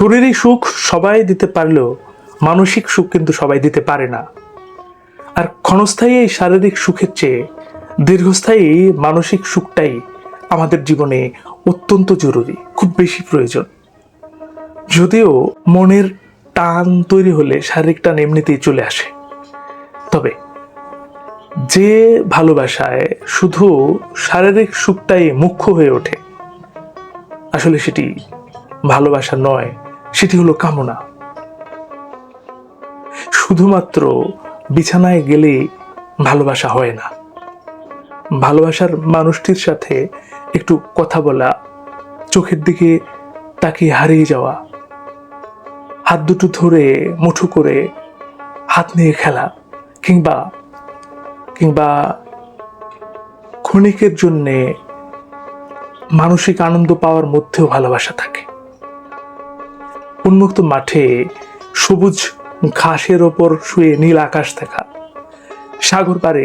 শরীরী সুখ সবাই দিতে পারলেও মানসিক সুখ কিন্তু সবাই দিতে পারে না। আর ক্ষণস্থায়ী এই শারীরিক সুখের চেয়ে দীর্ঘস্থায়ী মানসিক সুখটাই আমাদের জীবনে অত্যন্ত জরুরি, খুব বেশি প্রয়োজন। যদিও মনের টান তৈরি হলে শারীরিক টান এমনিতেই চলে আসে। তবে যে ভালোবাসায় শুধু শারীরিক সুখটাই মুখ্য হয়ে ওঠে, আসলে সেটি ভালোবাসা নয় সেটি হলো কামনা। শুধুমাত্র বিছানায় গেলে ভালোবাসা হয় না। ভালোবাসার মানুষটির সাথে একটু কথা বলা, চোখের দিকে তাকে হারিয়ে যাওয়া, হাত দুটো ধরে মুঠো করে হাত নিয়ে খেলা কিংবা কিংবা ক্ষণিকের জন্যে মানসিক আনন্দ পাওয়ার মধ্যেও ভালোবাসা থাকে। উন্মুক্ত মাঠে সবুজ ঘাসের ওপর শুয়ে নীল আকাশ দেখা। সাগর পারে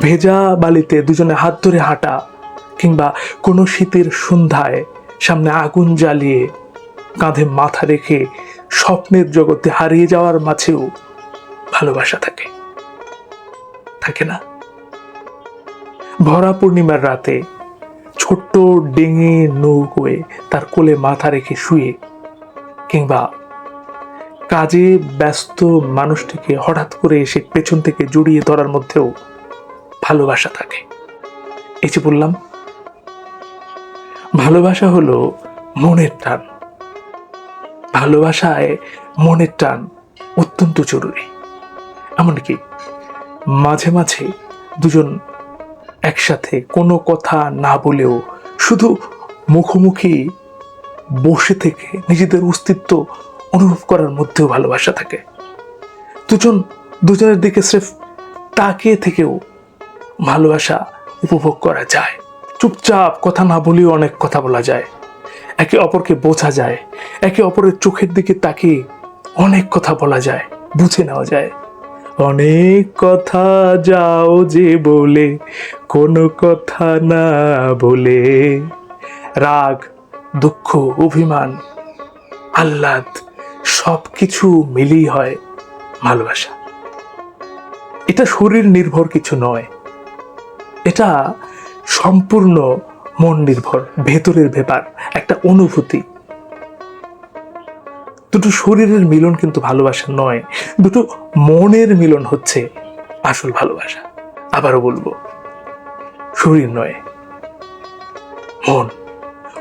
ভেজা বালিতে দুজনে হাত ধরে হাঁটা কিংবা কোনো শীতের সন্ধ্যায় সামনে আগুন জ্বালিয়ে কাঁধে মাথা রেখে স্বপ্নের জগতে হারিয়ে যাওয়ার মাঝেও ভালোবাসা থাকে। থাকে না? ভরা পূর্ণিমার রাতে ছোট্ট ডেঙে নৌকোয়ে তার কোলে মাথা রেখে শুয়ে কিংবা কাজে ব্যস্ত মানুষটিকে হঠাৎ করে এসে পেছন থেকে জড়িয়ে ধরার মধ্যেও ভালোবাসা থাকে। এই যে বললাম, ভালোবাসা হলো মনের টান। ভালোবাসায় মনের টান অত্যন্ত জরুরি। এমনকি মাঝে মাঝে দুজন একসাথে কোনো কথা না বলেও শুধু মুখোমুখি বসে থেকে নিজেদের অস্তিত্ব অনুভব করার মধ্যেও ভালোবাসা থাকে। দুজন, দুজনের দিকে স্রেফ তাকিয়ে থেকেও ভালোবাসা উপভোগ করা যায়। চুপচাপ কথা না বলেও অনেক কথা বলা যায়। একে অপরকে বোঝা যায়। একে অপরের চোখের দিকে তাকিয়ে অনেক কথা বলা যায়, বুঝে নেওয়া যায়। অনেক কথা যাও যে বলে, কোনো কথা না বলে। রাগ দুঃখ, অভিমান, আহ্লাদ সব কিছু মিলিয়ে হয় ভালোবাসা। এটা শরীর নির্ভর কিছু নয়। এটা সম্পূর্ণ মন নির্ভর, ভেতরের ব্যাপার, একটা অনুভূতি। দুটো শরীরের মিলন কিন্তু ভালোবাসা নয়, দুটো মনের মিলন হচ্ছে আসল ভালোবাসা। আবারও বলব, শরীর নয়, মন।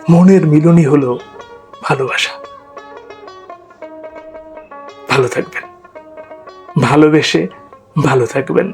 মনের মিলনই হল ভালোবাসা। ভালো থাকবেন। ভালোবেসে ভালো থাকবেন।